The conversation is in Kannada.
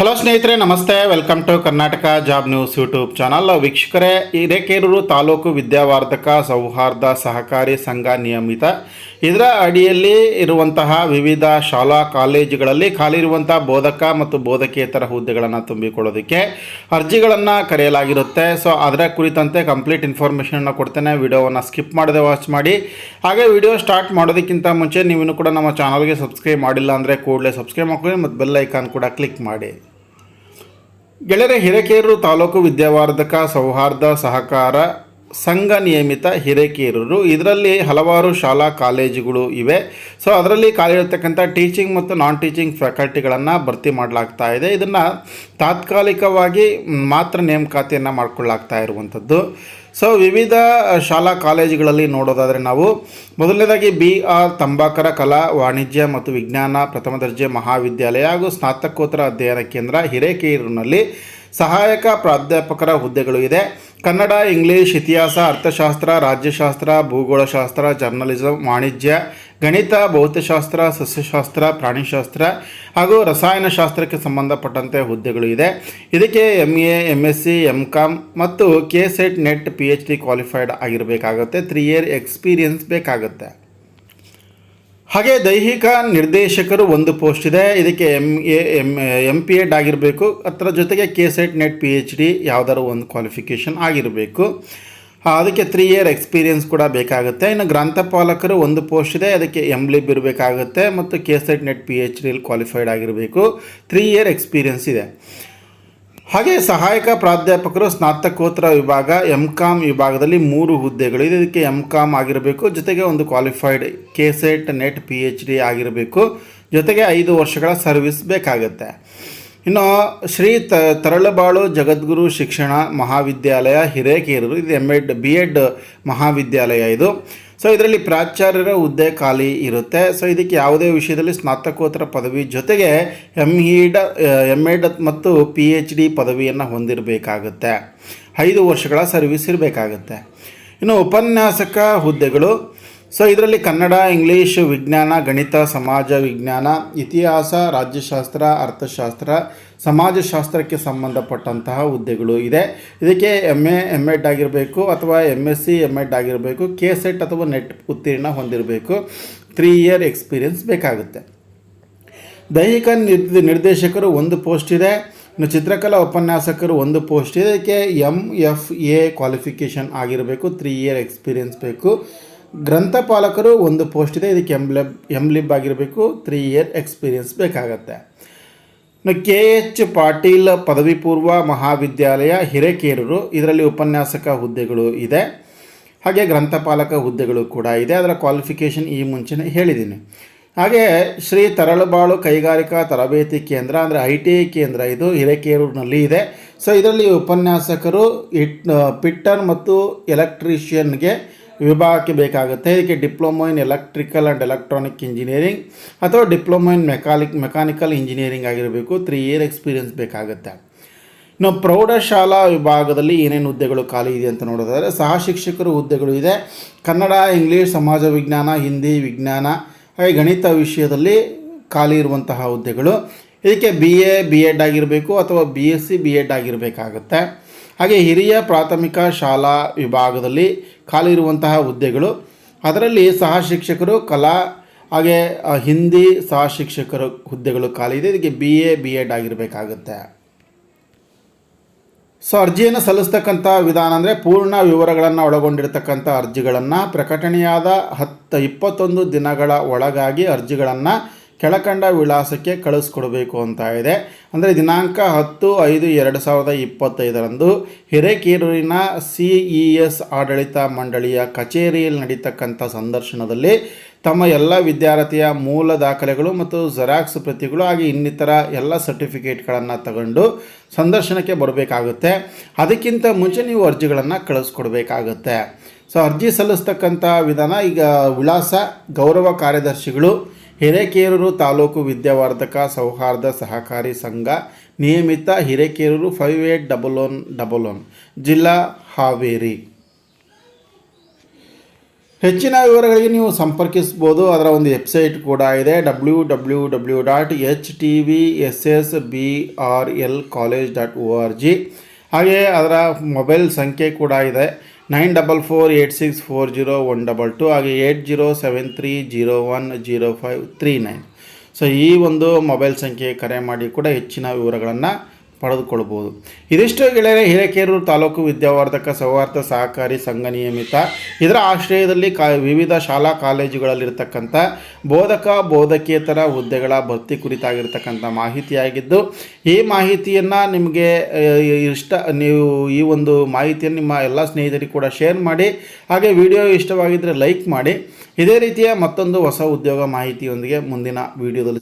ಹಲೋ ಸ್ನೇಹಿತರೆ, ನಮಸ್ತೆ. Welcome to Karnataka job news YouTube channel ವೀಕ್ಷಕರೇ ಹಿರೇಕೇರೂರು ತಾಲೂಕು ವಿದ್ಯಾವಾರ್ಧಕ ಸೌಹಾರ್ದ ಸಹಕಾರಿ ಸಂಘ ನಿಯಮಿತ. ಇದರ ಅಡಿಯಲ್ಲಿ ಇರುವಂತಹ ವಿವಿಧ ಶಾಲಾ ಕಾಲೇಜುಗಳಲ್ಲಿ ಖಾಲಿ ಇರುವಂತಹ ಬೋಧಕ ಮತ್ತು ಬೋಧಕೇತರ ಹುದ್ದೆಗಳನ್ನು ತುಂಬಿಕೊಳ್ಳೋದಕ್ಕೆ ಅರ್ಜಿಗಳನ್ನು ಕರೆಯಲಾಗಿರುತ್ತೆ. ಸೊ ಅದರ ಕುರಿತಂತೆ ಕಂಪ್ಲೀಟ್ ಇನ್ಫಾರ್ಮೇಷನನ್ನು ಕೊಡ್ತೇನೆ. ವಿಡಿಯೋವನ್ನು ಸ್ಕಿಪ್ ಮಾಡದೆ ವಾಚ್ ಮಾಡಿ. ಹಾಗೆ ವಿಡಿಯೋ ಸ್ಟಾರ್ಟ್ ಮಾಡೋದಕ್ಕಿಂತ ಮುಂಚೆ ನೀವು ಕೂಡ ನಮ್ಮ ಚಾನಲ್ಗೆ ಸಬ್ಸ್ಕ್ರೈಬ್ ಮಾಡಿಲ್ಲ ಅಂದರೆ ಕೂಡಲೇ ಸಬ್ಸ್ಕ್ರೈಬ್ ಮಾಡ್ಕೊಳ್ಳಿ ಮತ್ತು ಬೆಲ್ ಐಕಾನ್ ಕೂಡ ಕ್ಲಿಕ್ ಮಾಡಿ. ಗೆಳೆಯರೆ, ಹಿರೇಕೇರೂರು ತಾಲೂಕು ವಿದ್ಯಾವಾರ್ಧಕ ಸೌಹಾರ್ದ ಸಹಕಾರ ಸಂಘ ನಿಯಮಿತ ಹಿರೇಕೇರೂರು. ಇದರಲ್ಲಿ ಹಲವಾರು ಶಾಲಾ, ಕಾಲೇಜುಗಳು ಇವೆ. ಸೊ ಅದರಲ್ಲಿ ಖಾಲಿರತಕ್ಕಂಥ ಟೀಚಿಂಗ್ ಮತ್ತು ನಾನ್ ಟೀಚಿಂಗ್ ಫ್ಯಾಕಲ್ಟಿಗಳನ್ನು ಭರ್ತಿ ಮಾಡಲಾಗ್ತಾ ಇದೆ. ಇದನ್ನು ತಾತ್ಕಾಲಿಕವಾಗಿ ಮಾತ್ರ ನೇಮಕಾತಿಯನ್ನು ಮಾಡಿಕೊಳ್ಳಾಗ್ತಾ ಇರುವಂಥದ್ದು. ಸೊ ವಿವಿಧ ಶಾಲಾ ಕಾಲೇಜುಗಳಲ್ಲಿ ನೋಡೋದಾದರೆ ನಾವು ಮೊದಲನೇದಾಗಿ ಬಿ ಆರ್ ತಂಬಾಕರ ಕಲಾ, ವಾಣಿಜ್ಯ ಮತ್ತು ವಿಜ್ಞಾನ ಪ್ರಥಮ ದರ್ಜೆ ಮಹಾವಿದ್ಯಾಲಯ ಹಾಗೂ ಸ್ನಾತಕೋತ್ತರ ಅಧ್ಯಯನ ಕೇಂದ್ರ ಹಿರೇಕೇರೂರಿನಲ್ಲಿ ಸಹಾಯಕ ಪ್ರಾಧ್ಯಾಪಕರ ಹುದ್ದೆಗಳು ಇದೆ. ಕನ್ನಡ, ಇಂಗ್ಲೀಷ್, ಇತಿಹಾಸ, ಅರ್ಥಶಾಸ್ತ್ರ, ರಾಜ್ಯಶಾಸ್ತ್ರ, ಭೂಗೋಳಶಾಸ್ತ್ರ, ಜರ್ನಲಿಸಂ, ವಾಣಿಜ್ಯ, ಗಣಿತ, ಭೌತಶಾಸ್ತ್ರ, ಸಸ್ಯಶಾಸ್ತ್ರ, ಪ್ರಾಣಿಶಾಸ್ತ್ರ ಹಾಗೂ ರಸಾಯನಶಾಸ್ತ್ರಕ್ಕೆ ಸಂಬಂಧಪಟ್ಟಂತೆ ಹುದ್ದೆಗಳು ಇದೆ. ಇದಕ್ಕೆ M A M S C M com ಮತ್ತು K SET NET P H D qualified ಆಗಿರಬೇಕಾಗುತ್ತೆ. Three year experience ಬೇಕಾಗುತ್ತೆ. ಹಾಗೆ ದೈಹಿಕ ನಿರ್ದೇಶಕರು ಒಂದು ಪೋಸ್ಟ್ ಇದೆ. ಇದಕ್ಕೆ M A M M P Ed ಆಗಿರಬೇಕು. ಅದರ ಜೊತೆಗೆ K SET NET P H D ಯಾವುದಾದ್ರು ಒಂದು ಕ್ವಾಲಿಫಿಕೇಷನ್ ಆಗಿರಬೇಕು. ಅದಕ್ಕೆ ತ್ರೀ ಇಯರ್ ಎಕ್ಸ್ಪೀರಿಯನ್ಸ್ ಕೂಡ ಬೇಕಾಗುತ್ತೆ. ಇನ್ನು ಗ್ರಂಥಪಾಲಕರು ಒಂದು ಪೋಸ್ಟ್ ಇದೆ. ಅದಕ್ಕೆ ಎಂ ಲಿಬ್ ಇರಬೇಕಾಗುತ್ತೆ. ಮತ್ತು K SET NET P H ಡಿಲಿ qualified ಆಗಿರಬೇಕು. ತ್ರೀ ಇಯರ್ ಎಕ್ಸ್ಪೀರಿಯನ್ಸ್ ಇದೆ. ಹಾಗೆ ಸಹಾಯಕ ಪ್ರಾಧ್ಯಾಪಕರು ಸ್ನಾತಕೋತ್ತರ ವಿಭಾಗ ಎಂ ಕಾಮ್ ವಿಭಾಗದಲ್ಲಿ ಮೂರು ಹುದ್ದೆಗಳು ಇದೆ ಇದಕ್ಕೆ ಎಂ ಕಾಮ್ ಆಗಿರಬೇಕು. ಜೊತೆಗೆ ಒಂದು qualified K SET NET P H D ಆಗಿರಬೇಕು. ಜೊತೆಗೆ ಐದು ವರ್ಷಗಳ ಸರ್ವಿಸ್ ಬೇಕಾಗುತ್ತೆ. ಇನ್ನು ಶ್ರೀ ತ, ತರಳಬಾಳು ಜಗದ್ಗುರು ಶಿಕ್ಷಣ ಮಹಾವಿದ್ಯಾಲಯ ಹಿರೇಕೇರೂರು. ಇದು ಎಂ ಎಡ್ ಬಿ ಎಡ್ ಮಹಾವಿದ್ಯಾಲಯ ಇದು. ಸೊ ಇದರಲ್ಲಿ ಪ್ರಾಚಾರ್ಯರ ಹುದ್ದೆ ಖಾಲಿ ಇರುತ್ತೆ. ಸೊ ಇದಕ್ಕೆ ಯಾವುದೇ ವಿಷಯದಲ್ಲಿ ಸ್ನಾತಕೋತ್ತರ ಪದವಿ ಜೊತೆಗೆ ಎಂ ಇಡ ಎಂ ಎಡ್ ಮತ್ತು ಪಿ ಎಚ್ ಡಿ ಪದವಿಯನ್ನು ಹೊಂದಿರಬೇಕಾಗುತ್ತೆ. ಐದು ವರ್ಷಗಳ ಸರ್ವಿಸ್ ಇರಬೇಕಾಗುತ್ತೆ. ಇನ್ನು ಉಪನ್ಯಾಸಕ ಹುದ್ದೆಗಳು ಸೊ ಇದರಲ್ಲಿ ಕನ್ನಡ, ಇಂಗ್ಲೀಷ್, ವಿಜ್ಞಾನ, ಗಣಿತ, ಸಮಾಜ, ವಿಜ್ಞಾನ, ಇತಿಹಾಸ, ರಾಜ್ಯಶಾಸ್ತ್ರ, ಅರ್ಥಶಾಸ್ತ್ರ, ಸಮಾಜಶಾಸ್ತ್ರಕ್ಕೆ ಸಂಬಂಧಪಟ್ಟಂತಹ ಹುದ್ದೆಗಳು ಇದೆ. ಇದಕ್ಕೆ ಎಂ ಎ ಎಂ ಎಡ್ ಆಗಿರಬೇಕು ಅಥವಾ M S C M Ed ಆಗಿರಬೇಕು ಕೆ ಸೆಟ್ ಅಥವಾ ನೆಟ್ ಉತ್ತೀರ್ಣ ಹೊಂದಿರಬೇಕು. ತ್ರೀ ಇಯರ್ ಎಕ್ಸ್ಪೀರಿಯನ್ಸ್ ಬೇಕಾಗುತ್ತೆ. ದೈಹಿಕ ನಿರ್ದೇಶಕರು ಒಂದು ಪೋಸ್ಟ್ ಇದೆ. ಇನ್ನು ಚಿತ್ರಕಲಾ ಉಪನ್ಯಾಸಕರು ಒಂದು ಪೋಸ್ಟ್ ಇದೆ. ಇದಕ್ಕೆ ಎಂ ಎಫ್ ಎ ಕ್ವಾಲಿಫಿಕೇಷನ್ ಆಗಿರಬೇಕು. ತ್ರೀ ಇಯರ್ ಎಕ್ಸ್ಪೀರಿಯನ್ಸ್ ಬೇಕು. ಗ್ರಂಥಪಾಲಕರು ಒಂದು ಪೋಸ್ಟ್ ಇದೆ, ಇದಕ್ಕೆ ಎಂ ಲೆಬ್ ಎಂ ಲಿಬ್ ಆಗಿರಬೇಕು ತ್ರೀ ಇಯರ್ ಎಕ್ಸ್ಪೀರಿಯನ್ಸ್ ಬೇಕಾಗತ್ತೆ. ಕೆ ಎಚ್ ಪಾಟೀಲ್ ಪದವಿ ಪೂರ್ವ ಮಹಾವಿದ್ಯಾಲಯ ಹಿರೇಕೇರೂರು, ಇದರಲ್ಲಿ ಉಪನ್ಯಾಸಕ ಹುದ್ದೆಗಳು ಇದೆ. ಹಾಗೆ ಗ್ರಂಥಪಾಲಕ ಹುದ್ದೆಗಳು ಕೂಡ ಇದೆ, ಅದರ ಕ್ವಾಲಿಫಿಕೇಷನ್ ಈ ಮುಂಚೆನೇ ಹೇಳಿದ್ದೀನಿ. ಹಾಗೆ ಶ್ರೀ ತರಳಬಾಳು ಕೈಗಾರಿಕಾ ತರಬೇತಿ ಕೇಂದ್ರ, ಅಂದರೆ ಐ ಟಿ ಐ ಕೇಂದ್ರ ಇದು ಹಿರೇಕೇರೂರಿನಲ್ಲಿ ಇದೆ. ಸೊ ಇದರಲ್ಲಿ ಉಪನ್ಯಾಸಕರು ಇಟ್ ಪಿಟ್ಟರ್ ಮತ್ತು ಎಲೆಕ್ಟ್ರಿಷಿಯನ್ಗೆ ವಿಭಾಗಕ್ಕೆ ಬೇಕಾಗುತ್ತೆ. ಇದಕ್ಕೆ diploma in electrical and electronic engineering ಅಥವಾ ಡಿಪ್ಲೊಮೊ ಇನ್ ಮೆಕಾಲಿಕ್, ಮೆಕ್ಯಾನಿಕಲ್ ಇಂಜಿನಿಯರಿಂಗ್ ಆಗಿರಬೇಕು. ತ್ರೀ ಇಯರ್ ಎಕ್ಸ್ಪೀರಿಯನ್ಸ್ ಬೇಕಾಗುತ್ತೆ. ಇನ್ನು ಪ್ರೌಢಶಾಲಾ ವಿಭಾಗದಲ್ಲಿ ಏನೇನು ಹುದ್ದೆಗಳು ಖಾಲಿ ಇದೆ ಅಂತ ನೋಡೋದಾದರೆ, ಸಹ ಶಿಕ್ಷಕರು ಹುದ್ದೆಗಳು ಇದೆ. ಕನ್ನಡ, ಇಂಗ್ಲೀಷ್, ಸಮಾಜ ವಿಜ್ಞಾನ, ಹಿಂದಿ ವಿಜ್ಞಾನ, ಹಾಗೆ ಗಣಿತ ವಿಷಯದಲ್ಲಿ ಖಾಲಿ ಇರುವಂತಹ ಹುದ್ದೆಗಳು. ಇದಕ್ಕೆ ಬಿ ಎ ಬಿ ಎಡ್ ಆಗಿರಬೇಕು ಅಥವಾ B S C B Ed ಆಗಿರಬೇಕಾಗತ್ತೆ. ಹಾಗೆ ಹಿರಿಯ ಪ್ರಾಥಮಿಕ ಶಾಲಾ ವಿಭಾಗದಲ್ಲಿ ಖಾಲಿ ಇರುವಂತಹ ಹುದ್ದೆಗಳು. ಅದರಲ್ಲಿ ಸಹ ಶಿಕ್ಷಕರು, ಕಲಾ, ಹಾಗೆ ಹಿಂದಿ ಸಹ ಶಿಕ್ಷಕರ ಹುದ್ದೆಗಳು ಖಾಲಿ ಇದೆ. ಇದಕ್ಕೆ ಬಿ ಎ ಬಿ ಎಡ್ ಆಗಿರಬೇಕಾಗುತ್ತೆ. ಸೊ, ಅರ್ಜಿಯನ್ನು ಸಲ್ಲಿಸ್ತಕ್ಕಂಥ ವಿಧಾನ ಅಂದರೆ ಪೂರ್ಣ ವಿವರಗಳನ್ನು ಒಳಗೊಂಡಿರ್ತಕ್ಕಂಥ ಅರ್ಜಿಗಳನ್ನು ಪ್ರಕಟಣೆಯಾದ ಹತ್ತು, ಇಪ್ಪತ್ತೊಂದು ದಿನಗಳ ಒಳಗಾಗಿ ಅರ್ಜಿಗಳನ್ನು ಕೆಳಕಂಡ ವಿಳಾಸಕ್ಕೆ ಕಳಿಸ್ಕೊಡ್ಬೇಕು ಅಂತ ಇದೆ. ಅಂದರೆ ದಿನಾಂಕ ಹತ್ತು ಐದು ಎರಡು ಸಾವಿರದ ಇಪ್ಪತ್ತೈದರಂದು ಹಿರೇಕೇರೂರಿನ ಸಿ ಇ ಎಸ್ ಆಡಳಿತ ಮಂಡಳಿಯ ಕಚೇರಿಯಲ್ಲಿ ನಡೀತಕ್ಕಂಥ ಸಂದರ್ಶನದಲ್ಲಿ ತಮ್ಮ ಎಲ್ಲ ವಿದ್ಯಾರ್ಥಿಯ ಮೂಲ ದಾಖಲೆಗಳು ಮತ್ತು ಜೆರಾಕ್ಸ್ ಪ್ರತಿಗಳು ಹಾಗೆ ಇನ್ನಿತರ ಎಲ್ಲ ಸರ್ಟಿಫಿಕೇಟ್ಗಳನ್ನು ತಗೊಂಡು ಸಂದರ್ಶನಕ್ಕೆ ಬರಬೇಕಾಗುತ್ತೆ. ಅದಕ್ಕಿಂತ ಮುಂಚೆ ನೀವು ಅರ್ಜಿಗಳನ್ನು ಕಳಿಸ್ಕೊಡ್ಬೇಕಾಗುತ್ತೆ. ಸೊ ಅರ್ಜಿ ಸಲ್ಲಿಸ್ತಕ್ಕಂಥ ವಿಧಾನ ಈಗ ವಿಳಾಸ ಗೌರವ ಕಾರ್ಯದರ್ಶಿಗಳು ಹಿರೇಕೇರೂರು ತಾಲೂಕು ವಿದ್ಯಾವರ್ಧಕ ಸೌಹಾರ್ದ ಸಹಕಾರಿ ಸಂಘ, ನಿಯಮಿತ Hirekerur five eight double one double one, ಜಿಲ್ಲಾ ಹಾವೇರಿ. ಹೆಚ್ಚಿನ ವಿವರಗಳಿಗೆ ನೀವು ಸಂಪರ್ಕಿಸ್ಬೋದು ಅದರ ಒಂದು ವೆಬ್ಸೈಟ್ ಕೂಡ ಇದೆ W W W dot H T V S S B R L college dot O R G ಹಾಗೆ ಅದರ ಮೊಬೈಲ್ ಸಂಖ್ಯೆ ಕೂಡ ಇದೆ nine double four eight six four zero one double two ಹಾಗೆ eight zero seven three zero one zero five three nine. So ಈ ಒಂದು ಮೊಬೈಲ್ ಸಂಖ್ಯೆ ಕರೆ ಮಾಡಿ ಕೂಡ ಹೆಚ್ಚಿನ ವಿವರಗಳನ್ನು ಪಡೆದುಕೊಳ್ಬೋದು ಇದಿಷ್ಟು ಗೆಳೆಯರೆ, ಹಿರೇಕೆರೂರು ತಾಲೂಕು ವಿದ್ಯಾವರ್ಧಕ ಸೌಹಾರ್ದ ಸಹಕಾರಿ ಸಂಘ ನಿಯಮಿತ. ಇದರ ಆಶ್ರಯದಲ್ಲಿ ಕಾ, ವಿವಿಧ ಶಾಲಾ ಕಾಲೇಜುಗಳಲ್ಲಿರ್ತಕ್ಕಂಥ ಬೋಧಕ, ಬೋಧಕೇತರ ಹುದ್ದೆಗಳ ಭರ್ತಿ ಕುರಿತಾಗಿರ್ತಕ್ಕಂಥ ಮಾಹಿತಿಯಾಗಿದ್ದು, ಈ ಮಾಹಿತಿಯನ್ನು ನಿಮಗೆ ಇಷ್ಟ, ನೀವು ಈ ಒಂದು ಮಾಹಿತಿಯನ್ನು ನಿಮ್ಮ ಎಲ್ಲ ಸ್ನೇಹಿತರಿಗೆ ಕೂಡ ಶೇರ್ ಮಾಡಿ, ಹಾಗೆ ವಿಡಿಯೋ ಇಷ್ಟವಾಗಿದ್ದರೆ ಲೈಕ್ ಮಾಡಿ. ಇದೇ ರೀತಿಯ ಮತ್ತೊಂದು ಹೊಸ ಉದ್ಯೋಗ ಮಾಹಿತಿಯೊಂದಿಗೆ ಮುಂದಿನ ವಿಡಿಯೋದಲ್ಲಿ